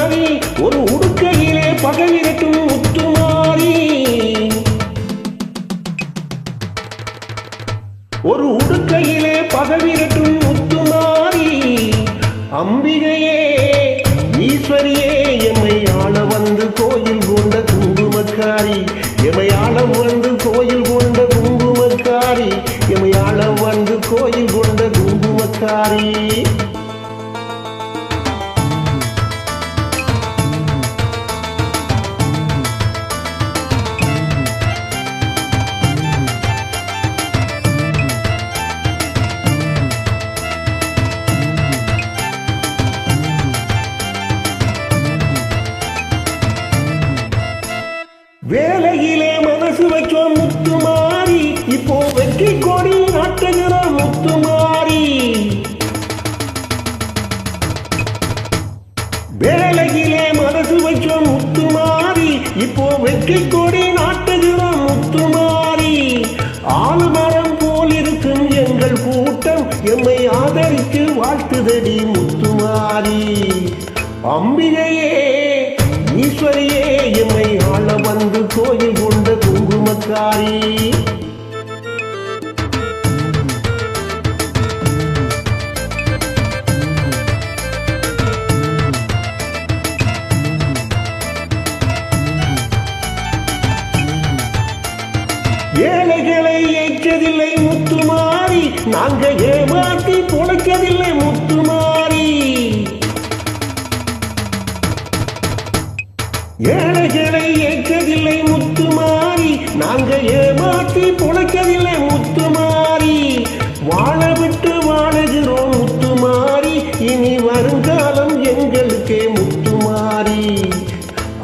வெப்பிலைக்காரி ஒரு உடுக்கையிலே பகவிரட்டும் முத்துமாரி ஒரு உடுக்கையிலே பகவிரட்டும் முத்துமாரி அம்பிகையே ஈஸ்வரியே எம்மை ஆள வந்து கோயில் கொண்ட குங்குமக்காரி. எம்மை ஆள வந்து கோயில் கொண்ட குங்குமக்காரி. எம்மை ஆள வந்து கோயில் கொண்ட குங்குமக்காரி. மனசு முத்துமாரி. இப்போ வெற்றி கொடி நாட்டுகிற முத்துமாரி. வேலையிலே மனசு வச்சோம் முத்துமாரி. இப்போ வெற்றி கொடி நாட்டுகிற முத்துமாரி. ஆளுமரம் போல் இருக்கும் எங்கள் கூட்டம் எம்மை ஆதரித்து வாழ்த்துதடி முத்துமாரி. அம்பிகையே ஈஸ்வரியே எம்மை ஆள வந்து கோயில் கொண்ட ஏழைகளை ஏற்றதில்லை முத்துமாறி நாங்க ஏமாற்றி பொழைக்கதில்லை முத்து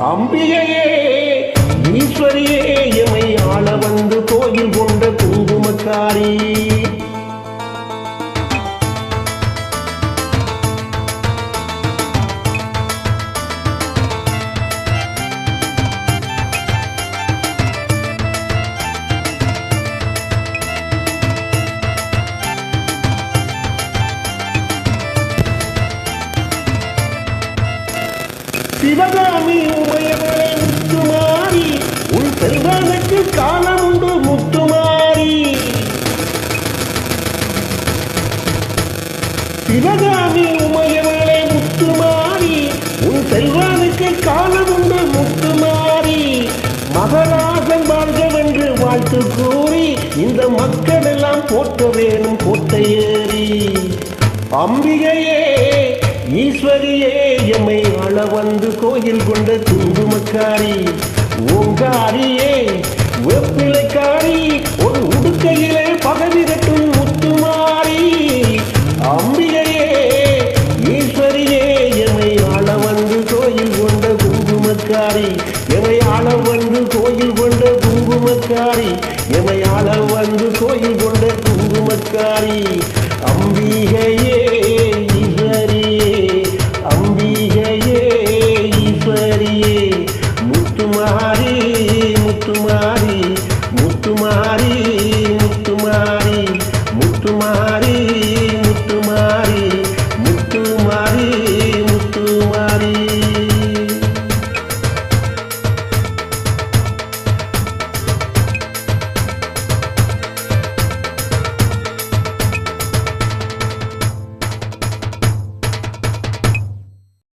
அம்பிகையே ஈஸ்வரியே எமை ஆள வந்து கோயில் கொண்ட குங்குமக்காரி. சிவகாமி உமையவளை முத்துமாரி உன் செல்வனுக்கு காலம் உண்டு முத்துமாரி சிவகாமி உமையவளை முத்துமாரி உன் செல்வனுக்கு காலம் உண்டு முத்துமாரி மகளாசன் வாழ்கவென்று வாழ்த்து கூறி இந்த மக்கள் எல்லாம் போற்ற வேணும் ஏறி. அம்பிகையே ஈஸ்வரியே எம்மை ஆள வந்து கோயில் கொண்ட துங்குமக்காரி ஓங்காரியே வெப்பிலைக்காரி ஒரு உடுக்கையிலே பகவிரட்டும் முத்துமாரி. அம்பிகையே ஈஸ்வரியே எம்மை ஆள வந்து கோயில் கொண்ட குங்குமக்காரி எம்மை ஆள வந்து கோயில் கொண்ட குங்குமக்காரி எம்மை ஆள வந்து கோயில் கொண்ட குங்குமக்காரி அம்பி